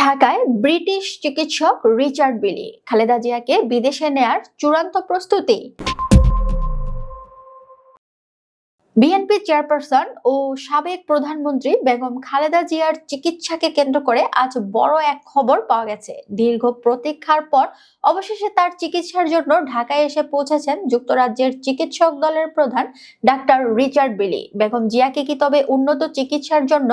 ঢাকায় ব্রিটিশ চিকিৎসক রিচার্ড বিলি, খালেদা জিয়াকে বিদেশে নেয়ার চূড়ান্ত প্রস্তুতি। বিএনপি চেয়ারপারসন ও সাবেক প্রধানমন্ত্রী বেগম খালেদা জিয়ার চিকিৎসাকে কেন্দ্র করে আজ বড় এক খবর পাওয়া গেছে। দীর্ঘ প্রতীক্ষার পর অবশেষে তার চিকিৎসার জন্য ঢাকায় এসে পৌঁছেছেন যুক্তরাজ্যের চিকিৎসক দলের প্রধান ডাক্তার রিচার্ড বিলি। বেগম জিয়াকে কি তবে উন্নত চিকিৎসার জন্য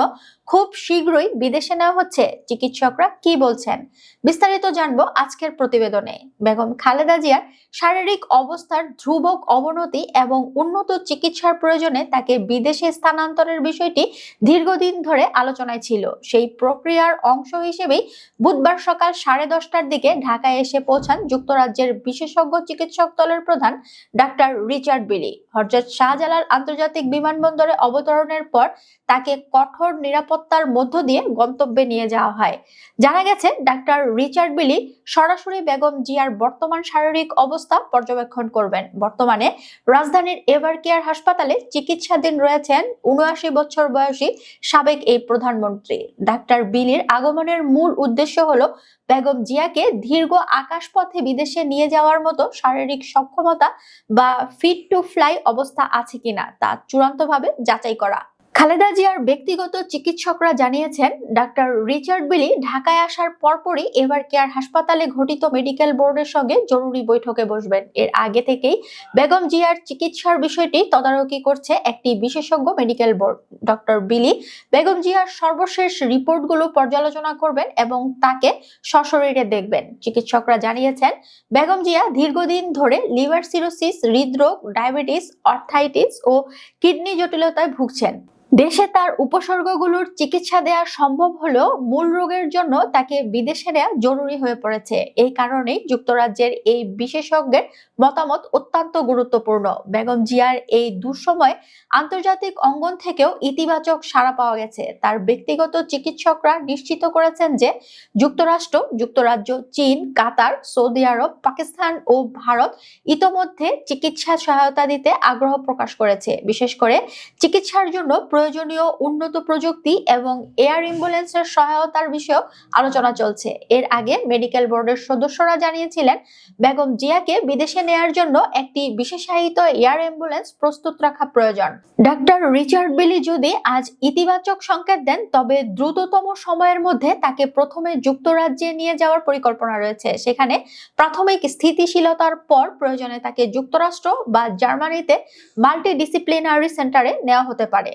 খুব শীঘ্রই বিদেশে নেওয়া হচ্ছে। চিকিৎসকরা কি বলছেন? বিস্তারিত জানব আজকের প্রতিবেদনে। বেগম খালেদা জিয়ার শারীরিক অবস্থার ধ্রুবক অবনতি এবং উন্নত চিকিৎসার প্রয়োজনে তাকে বিদেশে স্থানান্তরের বিষয়টি দীর্ঘদিন ধরে আলোচনায় ছিল। সেই প্রক্রিয়ার অংশ হিসেবেই বুধবার সকাল সাড়ে দশটার দিকে ঢাকায় এসে পৌঁছান যুক্তরাজ্যের বিশেষজ্ঞ চিকিৎসক দলের প্রধান ডাক্তার রিচার্ড বিলি। হরজত শাহজালাল আন্তর্জাতিক বিমানবন্দরে অবতরণের পর তাকে কঠোর নিরাপত্তার মধ্য দিয়ে গন্তব্যে নিয়ে যাওয়া হয়। জানা গেছে, ডাক্তার রিচার্ড বিলি সরাসরি বেগম জিয়ার বর্তমান শারীরিক অবস্থা পর্যবেক্ষণ করবেন। বর্তমানে রাজধানীর এভার কেয়ার হাসপাতালে চিকিৎসাধীন রয়েছেন উনআশি বছর বয়সী সাবেক এই প্রধানমন্ত্রী। ডাক্তার বিলির আগমনের মূল উদ্দেশ্য হলো বেগম জিয়াকে দীর্ঘ আকাশপথে বিদেশে নিয়ে যাওয়ার মতো শারীরিক সক্ষমতা বা ফিট টু ফ্লাই অবস্থা আছে কিনা তা চূড়ান্তভাবে যাচাই করা। খালেদা জিয়ার ব্যক্তিগত চিকিৎসকরা জানিয়েছেন, ডাক্তার রিচার্ড বিলি ঢাকায় আসার পরপরই এভার কেয়ার হাসপাতালে ঘটিত মেডিকেল বোর্ডের সঙ্গে জরুরি বৈঠকে বসবেন। এর আগে থেকেই বেগম জিয়ার চিকিৎসার বিষয়টি তদারকি করছে একটি বিশেষজ্ঞ মেডিকেল বোর্ড। ডক্টর বিলি বেগম জিয়ার সর্বশেষ রিপোর্টগুলো পর্যালোচনা করবেন এবং তাকে সশরীরে দেখবেন। চিকিৎসকরা জানিয়েছেন, বেগম জিয়া দীর্ঘদিন ধরে লিভার সিরোসিস, হৃদরোগ, ডায়াবেটিস, অর্থাইটিস ও কিডনি জটিলতায় ভুগছেন। দেশে তার উপসর্গগুলোর চিকিৎসা দেওয়া সম্ভব হলেও মূল রোগের জন্য তাকে বিদেশে নেওয়া জরুরি হয়ে পড়েছে। এই কারণেই যুক্তরাজ্যের এই বিশেষজ্ঞের মতামত অত্যন্ত গুরুত্বপূর্ণ। বেগম জিয়ার এই দুঃসময় আন্তর্জাতিক অঙ্গন থেকেও ইতিবাচক সাড়া পাওয়া গেছে। তার ব্যক্তিগত চিকিৎসকরা নিশ্চিত করেছেন যে যুক্তরাষ্ট্র, যুক্তরাজ্য, চীন, কাতার, সৌদি আরব, পাকিস্তান ও ভারত ইতোমধ্যে চিকিৎসা সহায়তা দিতে আগ্রহ প্রকাশ করেছে। বিশেষ করে চিকিৎসার জন্য প্রয়োজনীয় উন্নত প্রযুক্তি এবং এয়ার অ্যাম্বুলেন্সের সহায়তার বিষয়েও আলোচনা চলছে। এর আগে মেডিকেল বোর্ডের সদস্যরা জানিয়েছিলেন, বেগম জিয়াকে বিদেশে নেয়ার জন্য একটি বিশেষায়িত এয়ার অ্যাম্বুলেন্স প্রস্তুত রাখা প্রয়োজন। ডাক্তার রিচার্ড বিলি যদি আজ ইতিবাচক সংকেত দেন, তবে দ্রুততম সময়ের মধ্যে তাকে প্রথমে যুক্তরাজ্যে নিয়ে যাওয়ার পরিকল্পনা রয়েছে। সেখানে প্রাথমিক স্থিতিশীলতার পর প্রয়োজনে তাকে যুক্তরাষ্ট্র বা জার্মানিতে মাল্টিডিসিপ্লিনারি সেন্টারে নেওয়া হতে পারে।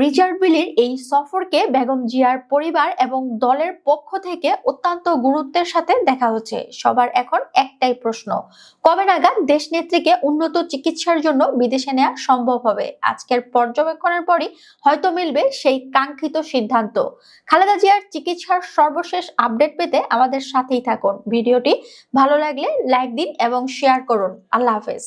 রিচার্ড বিলির এই সফরকে বেগম জিয়ার পরিবার এবং দলের পক্ষ থেকে অত্যন্ত গুরুত্বের সাথে দেখা হচ্ছে। সবার এখন একটাই প্রশ্ন, কবে নাগাদ দেশ নেত্রীকে উন্নত চিকিৎসার জন্য বিদেশে নেওয়া সম্ভব হবে? আজকের পর্যবেক্ষণের পরই হয়তো মিলবে সেই কাঙ্ক্ষিত সিদ্ধান্ত। খালেদা জিয়ার চিকিৎসার সর্বশেষ আপডেট পেতে আমাদের সাথেই থাকুন। ভিডিওটি ভালো লাগলে লাইক দিন এবং শেয়ার করুন। আল্লাহ হাফেজ।